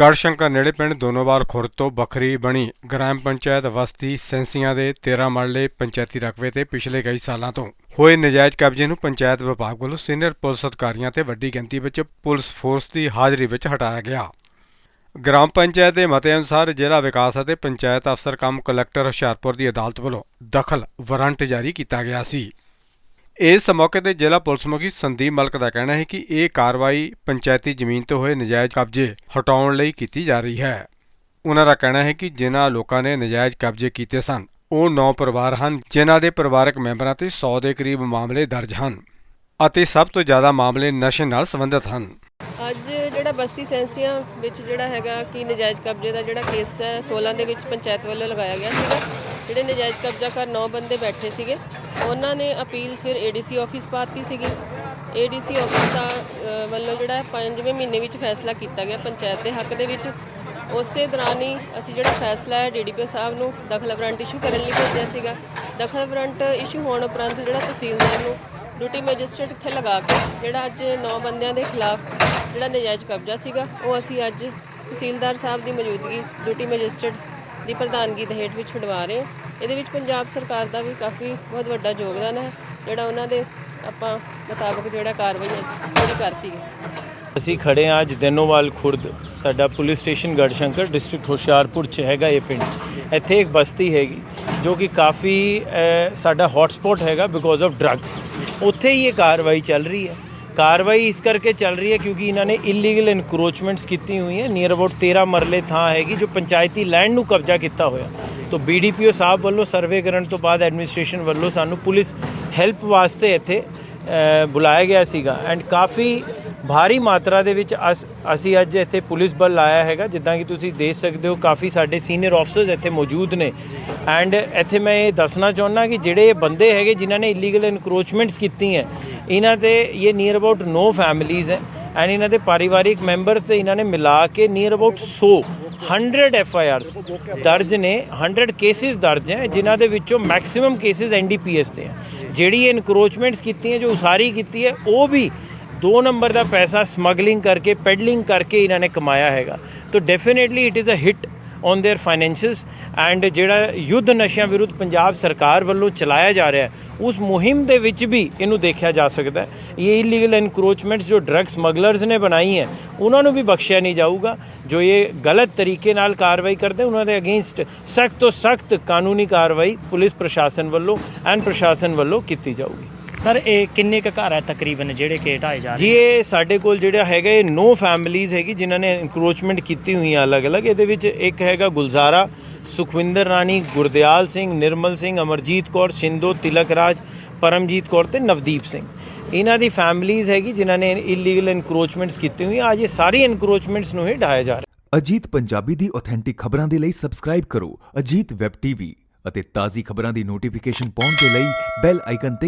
ਗੜਸ਼ੰਕਰ ਨੇੜੇ ਪਿੰਡ ਦੋਨੋਵਾਲ ਖੁਰਦ ਤੋਂ ਵੱਖਰੀ ਬਣੀ ਗ੍ਰਾਮ ਪੰਚਾਇਤ ਵਸਤੀ ਸੈਂਸੀਆਂ ਦੇ 13 ਮਰਲੇ ਪੰਚਾਇਤੀ ਰਕਬੇ ਤੇ ਪਿਛਲੇ ਕਈ ਸਾਲਾਂ ਤੋਂ ਹੋਏ ਨਜਾਇਜ਼ ਕਬਜ਼ੇ ਨੂੰ ਪੰਚਾਇਤ ਵਿਭਾਗ ਵੱਲੋਂ ਸੀਨੀਅਰ ਪੁਲਿਸ ਅਧਿਕਾਰੀਆਂ ਤੇ ਵੱਡੀ ਗਿਣਤੀ ਵਿੱਚ ਪੁਲਿਸ ਫੋਰਸ ਦੀ ਹਾਜ਼ਰੀ ਵਿੱਚ ਹਟਾਇਆ ਗਿਆ। ਗ੍ਰਾਮ ਪੰਚਾਇਤ ਦੇ ਮਤੇ ਅਨੁਸਾਰ ਜ਼ਿਲ੍ਹਾ ਵਿਕਾਸ ਅਤੇ ਪੰਚਾਇਤ ਅਫਸਰ ਕੰਮ ਕਲੈਕਟਰ ਹੁਸ਼ਿਆਰਪੁਰ ਦੀ ਅਦਾਲਤ ਵੱਲੋਂ ਦਖਲ ਵਾਰੰਟ ਜਾਰੀ ਕੀਤਾ ਗਿਆ ਸੀ। ਇਸ ਮੌਕੇ ਤੇ ਜ਼ਿਲ੍ਹਾ ਪੁਲਿਸ ਮੁਖੀ ਸੰਦੀਪ ਮਲਕ ਦਾ ਕਹਿਣਾ ਹੈ ਕਿ ਇਹ ਕਾਰਵਾਈ ਪੰਚਾਇਤੀ ਜ਼ਮੀਨ ਤੋਂ ਹੋਏ ਨਜਾਇਜ਼ ਕਬਜ਼ੇ ਹਟਾਉਣ ਲਈ ਕੀਤੀ ਜਾ ਰਹੀ ਹੈ। ਉਹਨਾਂ ਦਾ ਕਹਿਣਾ ਹੈ ਕਿ ਜਿਨ੍ਹਾਂ ਲੋਕਾਂ ਨੇ ਨਜਾਇਜ਼ ਕਬਜ਼ੇ ਕੀਤੇ ਸਨ, ਉਹ 9 ਪਰਿਵਾਰ ਹਨ, ਜਿਨ੍ਹਾਂ ਦੇ ਪਰਿਵਾਰਕ ਮੈਂਬਰਾਂ ਤੇ 100 ਦੇ ਕਰੀਬ ਮਾਮਲੇ ਦਰਜ ਹਨ ਅਤੇ ਸਭ ਤੋਂ ਜ਼ਿਆਦਾ ਮਾਮਲੇ ਨਸ਼ੇ ਨਾਲ ਸੰਬੰਧਿਤ ਹਨ। ਅੱਜ ਜਿਹੜਾ ਬਸਤੀ ਸੈਂਸੀਆਂ ਵਿੱਚ ਜਿਹੜਾ ਹੈਗਾ ਕਿ ਨਜਾਇਜ਼ ਕਬਜ਼ੇ ਦਾ ਜਿਹੜਾ ਕੇਸ ਹੈ 16 ਦੇ ਵਿੱਚ ਪੰਚਾਇਤ ਵੱਲੋਂ ਲਗਾਇਆ ਗਿਆ ਸੀਗਾ। ਜਿਹੜੇ ਨਜਾਇਜ਼ ਕਬਜ਼ਾ ਕਰ 9 ਬੰਦੇ ਬੈਠੇ ਸੀਗੇ। ਉਹਨਾਂ ਨੇ ਅਪੀਲ ਫਿਰ ਏਡੀਸੀ ਆਫਿਸ ਪਾਤੀ ਸੀਗੀ। ਏਡੀਸੀ ਆਫਿਸ ਦਾ ਵੱਲੋਂ ਜਿਹੜਾ ਪੰਜਵੇਂ ਮਹੀਨੇ ਵਿੱਚ ਫੈਸਲਾ ਕੀਤਾ ਗਿਆ ਪੰਚਾਇਤ ਦੇ ਹੱਕ ਦੇ ਵਿੱਚ। ਉਸੇ ਦੌਰਾਨ ਹੀ ਅਸੀਂ ਜਿਹੜਾ ਫੈਸਲਾ ਹੈ ਡੀਡੀਪੀ ਸਾਹਿਬ ਨੂੰ ਦਖਲ ਵਾਰੰਟ ਇਸ਼ੂ ਕਰਨ ਲਈ ਭੇਜਿਆ ਸੀਗਾ। ਦਖਲ ਵਾਰੰਟ ਇਸ਼ੂ ਹੋਣ ਉਪਰੰਤ ਜਿਹੜਾ ਤਹਿਸੀਲਦਾਰ ਨੂੰ ਡਿਊਟੀ ਮੈਜਿਸਟਰੇਟ ਇੱਥੇ ਲਗਾ ਕੇ ਜਿਹੜਾ ਅੱਜ 9 ਬੰਦਿਆਂ ਦੇ ਖਿਲਾਫ ਜਿਹੜਾ ਨਜਾਇਜ਼ ਕਬਜ਼ਾ ਸੀਗਾ, ਉਹ ਅਸੀਂ ਅੱਜ ਤਹਿਸੀਲਦਾਰ ਸਾਹਿਬ ਦੀ ਮੌਜੂਦਗੀ ਡਿਊਟੀ ਮੈਜਿਸਟਰੇਟ ਦੀ ਪ੍ਰਧਾਨਗੀ ਦੇ ਹੇਠ ਵਿੱਚ ਛੁਡਵਾ ਰਹੇ ਹਾਂ। ਇਹਦੇ ਵਿੱਚ ਪੰਜਾਬ ਸਰਕਾਰ ਦਾ ਵੀ ਕਾਫੀ ਬਹੁਤ ਵੱਡਾ ਯੋਗਦਾਨ ਹੈ, ਜਿਹੜਾ ਉਹਨਾਂ ਦੇ ਆਪਾਂ ਮੁਤਾਬਕ ਜਿਹੜਾ ਕਾਰਵਾਈ ਹੈ ਉਹਦੀ ਕਰਤੀ ਹੈ। ਅਸੀਂ ਖੜੇ ਹਾਂ ਅੱਜ ਦੈਨੋਵਾਲ ਖੁਰਦ, ਸਾਡਾ police station Garhshankar district Hoshiarpur ਚ ਹੈਗਾ ਇਹ ਪਿੰਡ। ਇੱਥੇ ਇੱਕ ਬਸਤੀ ਹੈਗੀ, ਜੋ ਕਿ ਕਾਫੀ ਸਾਡਾ ਹੌਟਸਪੌਟ ਹੈਗਾ ਬਿਕੋਜ਼ ਆਫ ਡਰੱਗਸ ਉੱਥੇ ਹੀ ਇਹ ਕਾਰਵਾਈ ਚੱਲ ਰਹੀ ਹੈ। ਕਾਰਵਾਈ ਇਸ ਕਰਕੇ ਚੱਲ ਰਹੀ ਹੈ ਕਿਉਂਕਿ ਇਹਨਾਂ ਨੇ ਇਲੀਗਲ ਇਨਕਰੋਚਮੈਂਟਸ ਕੀਤੀ ਹੋਈ ਹੈ। ਨੀਅਰ ਅਬਾਊਟ 13 ਮਰਲੇ ਥਾਂ ਹੈਗੀ ਜੋ ਪੰਚਾਇਤੀ ਲੈਂਡ ਨੂੰ ਕਬਜ਼ਾ ਕੀਤਾ ਹੋਇਆ। ਤੋਂ ਬੀਡੀਪੀਓ ਸਾਹਿਬ ਵੱਲੋਂ ਸਰਵੇ ਕਰਨ ਤੋਂ ਬਾਅਦ ਐਡਮਿਨਿਸਟ੍ਰੇਸ਼ਨ ਵੱਲੋਂ ਸਾਨੂੰ ਪੁਲਿਸ ਹੈਲਪ ਵਾਸਤੇ ਇੱਥੇ ਬੁਲਾਇਆ ਗਿਆ ਸੀਗਾ। ਐਂਡ ਕਾਫੀ ਭਾਰੀ ਮਾਤਰਾ ਦੇ ਵਿੱਚ ਅਸ- ਅਸੀਂ ਅੱਜ ਇੱਥੇ ਪੁਲਿਸ ਬਲ ਲਾਇਆ ਹੈਗਾ, ਜਿੱਦਾਂ ਕਿ ਤੁਸੀਂ ਦੇਖ ਸਕਦੇ ਹੋ, ਕਾਫੀ ਸਾਡੇ ਸੀਨੀਅਰ ਆਫਸਰਸ ਇੱਥੇ ਮੌਜੂਦ ਨੇ। ਐਂਡ ਇੱਥੇ ਮੈਂ ਇਹ ਦੱਸਣਾ ਚਾਹੁੰਦਾ ਕਿ ਜਿਹੜੇ ਇਹ ਬੰਦੇ ਹੈਗੇ, ਜਿਨ੍ਹਾਂ ਨੇ ਇਲੀਗਲ ਇਨਕਰੋਚਮੈਂਟਸ ਕੀਤੀ ਹੈ, ਇਹਨਾਂ ਤੇ ਇਹ ਨੀਅਰ ਅਬਾਊਟ ਨੋ ਫੈਮਿਲੀਜ਼ ਹੈ। ਐਂਡ ਇਹਨਾਂ ਦੇ ਪਰਿਵਾਰਿਕ ਮੈਂਬਰਸ ਤੇ ਇਹਨਾਂ ਨੇ ਮਿਲਾ ਕੇ near about 100 100 F I Rs ਦਰਜ ਨੇ 100 ਕੇਸਿਸ ਦਰਜ ਹੈ, ਜਿਨ੍ਹਾਂ ਦੇ ਵਿੱਚੋਂ ਮੈਕਸਿਮਮ ਕੇਸਿਸ ਐਨਡੀਪੀਐਸ ਦੇ ਹੈ। ਜਿਹੜੀ ਇਨਕਰੋਚਮੈਂਟਸ ਕੀਤੀਆਂ, ਜੋ ਉਸਾਰੀ ਕੀਤੀ ਹੈ, ਉਹ ਵੀ ਦੋ ਨੰਬਰ ਦਾ ਪੈਸਾ ਸਮਗਲਿੰਗ ਕਰਕੇ ਪੈਡਲਿੰਗ ਕਰਕੇ ਇਹਨਾਂ ਨੇ ਕਮਾਇਆ ਹੈਗਾ ਤਾਂ definitely it is a hit on there finances and ਜਿਹੜਾ ਯੁੱਧ ਨਸ਼ਿਆਂ ਵਿਰੁੱਧ ਪੰਜਾਬ ਸਰਕਾਰ ਵੱਲੋਂ ਚਲਾਇਆ ਜਾ ਰਿਹਾ ਹੈ ਉਸ ਮੁਹਿੰਮ ਦੇ ਵਿੱਚ ਵੀ ਇਹਨੂੰ ਦੇਖਿਆ ਜਾ ਸਕਦਾ ਹੈ ਇਹ ਇਲੀਗਲ ਐਨਕਰੋਚਮੈਂਟਸ ਜੋ ਡਰੱਗ ਸਮਗਲਰਸ ਨੇ ਬਣਾਈ ਹੈ ਉਹਨਾਂ ਨੂੰ ਵੀ ਬਖਸ਼ਿਆ ਨਹੀਂ ਜਾਊਗਾ ਜੋ ਇਹ ਗਲਤ ਤਰੀਕੇ ਨਾਲ ਕਾਰਵਾਈ ਕਰਦੇ ਉਹਨਾਂ ਦੇ ਅਗੇਂਸਟ ਸਖਤ ਤੋਂ ਸਖਤ ਕਾਨੂੰਨੀ ਕਾਰਵਾਈ ਪੁਲਿਸ ਪ੍ਰਸ਼ਾਸਨ ਵੱਲੋਂ ਐਂਡ ਪ੍ਰਸ਼ਾਸਨ ਵੱਲੋਂ ਕੀਤੀ ਜਾਊਗੀ ਸਰ ਇਹ ਕਿੰਨੇ ਕੁ ਘਰ ਹੈ ਤਕਰੀਬਨ ਜਿਹੜੇ ਕਿ ਢਾਏ ਜਾ ਰਹੇ ਜੀ ਇਹ ਸਾਡੇ ਕੋਲ ਜਿਹੜਾ ਹੈਗਾ ਇਹ ਨੋ ਫੈਮਿਲੀਜ਼ ਹੈਗੀ ਜਿਨ੍ਹਾਂ ਨੇ ਇਨਕਰੋਚਮੈਂਟ ਕੀਤੀ ਹੋਈ ਹੈ ਅਲੱਗ-ਅਲੱਗ। ਇਹਦੇ ਵਿੱਚ ਇੱਕ ਹੈਗਾ ਗੁਲਜ਼ਾਰਾ ਸੁਖਵਿੰਦਰ ਰਾਣੀ ਗੁਰਦਿਆਲ ਸਿੰਘ ਨਿਰਮਲ ਸਿੰਘ ਅਮਰਜੀਤ ਕੌਰ ਸਿੰਧੋ ਤਿਲਕ ਰਾਜ ਪਰਮਜੀਤ ਕੌਰ ਤੇ ਨਵਦੀਪ ਸਿੰਘ। ਇਹਨਾਂ ਦੀ ਫੈਮਿਲੀਜ਼ ਹੈਗੀ ਜਿਨ੍ਹਾਂ ਨੇ ਇਲੀਗਲ ਇਨਕਰੋਚਮੈਂਟਸ ਕੀਤੀ ਹੋਈ ਅੱਜ ਇਹ ਸਾਰੀ ਇਨਕਰੋਚਮੈਂਟਸ ਨੂੰ ਹੀ ਢਾਇਆ ਜਾ ਰਿਹਾ। ਅਜੀਤ ਪੰਜਾਬੀ ਦੀ ਆਥੈਂਟਿਕ ਖਬਰਾਂ ਦੇ ਲਈ ਸਬਸਕ੍ਰਾਈਬ ਕਰੋ ਅਜੀਤ ਵੈਬ ਟੀਵੀ ਅਤੇ ਤਾਜ਼ੀ ਖਬਰਾਂ ਦੀ ਨੋਟੀਫਿਕੇਸ਼ਨ ਪਾਉਣ ਦੇ ਲਈ ਬੈਲ ਆਈਕਨ ਤੇ